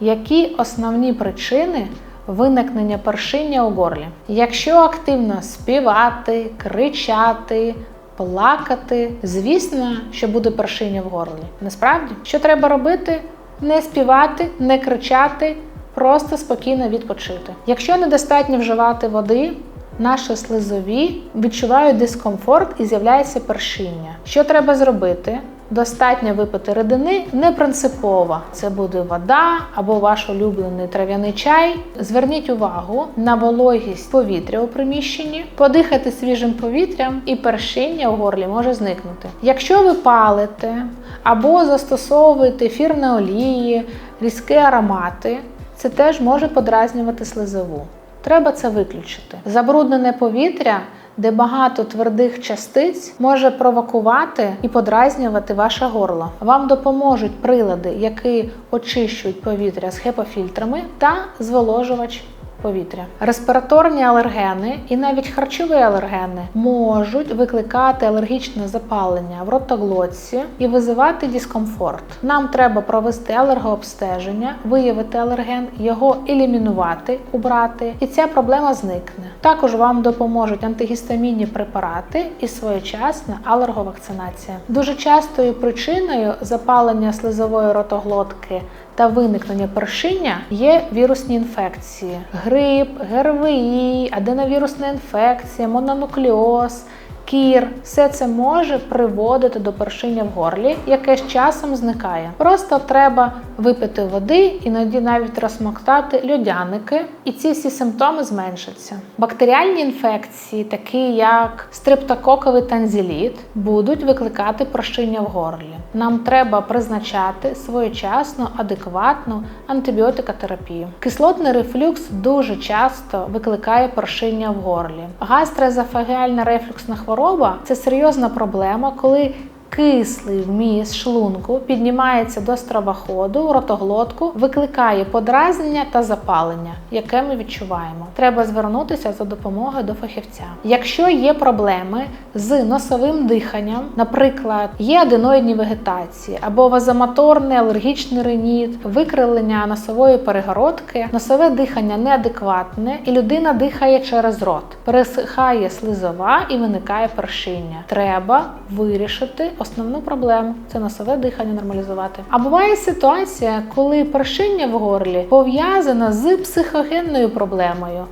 Які основні причини виникнення першиння у горлі? Якщо активно співати, кричати, плакати, звісно, що буде першиння в горлі. Насправді, що треба робити? Не співати, не кричати, просто спокійно відпочити. Якщо недостатньо вживати води, наші слизові відчувають дискомфорт і з'являється першиння. Що треба зробити? Достатньо випити рідини не принципово. Це буде вода або ваш улюблений трав'яний чай. Зверніть увагу на вологість повітря у приміщенні, подихати свіжим повітрям, і першиння у горлі може зникнути. Якщо ви палите або застосовуєте ефірні олії, різкі аромати, це теж може подразнювати слизову. Треба це виключити. Забруднене повітря, де багато твердих частиць, може провокувати і подразнювати ваше горло. Вам допоможуть прилади, які очищують повітря з хепофільтрами та зволожувач повітря. Респіраторні алергени і навіть харчові алергени можуть викликати алергічне запалення в ротоглотці і визивати дискомфорт. Нам треба провести алергообстеження, виявити алерген, його елімінувати, убрати, і ця проблема зникне. Також вам допоможуть антигістамінні препарати і своєчасна алерговакцинація. Дуже частою причиною запалення слизової ротоглотки та виникнення першиння є вірусні інфекції: грип, ГРВІ, аденовірусна інфекція, мононуклеоз. Кір, все це може приводити до першиння в горлі, яке з часом зникає. Просто треба випити води, іноді навіть розмоктати льодяники, і ці всі симптоми зменшаться. Бактеріальні інфекції, такі як стрептококовий танзеліт, будуть викликати першиння в горлі. Нам треба призначати своєчасну, адекватну антибіотикотерапію. Кислотний рефлюкс дуже часто викликає першиння в горлі. Гастроезофагеальна рефлюксна хвороба це серйозна проблема, коли Кислий вміст шлунку піднімається до стравоходу ротоглотку, викликає подразнення та запалення, яке ми відчуваємо. Треба звернутися за допомогою до фахівця. Якщо є проблеми з носовим диханням, наприклад, є аденоїдні вегетації або вазомоторний алергічний риніт, викривлення носової перегородки, носове дихання неадекватне, і людина дихає через рот, пересихає слизова і виникає першиння. Треба вирішити основну проблему це носове дихання нормалізувати. А буває ситуація, коли першиння в горлі пов'язана з психогенною проблемою.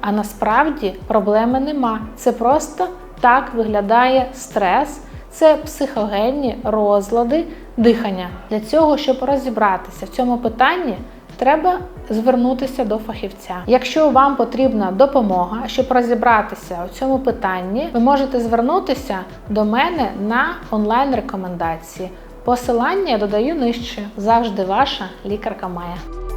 А насправді проблеми нема. Це просто так виглядає стрес. Це психогенні розлади дихання. Для цього, щоб розібратися в цьому питанні, треба звернутися до фахівця. Якщо вам потрібна допомога, щоб розібратися у цьому питанні, ви можете звернутися до мене на онлайн рекомендації. Посилання я додаю нижче. Завжди ваша лікарка Майя.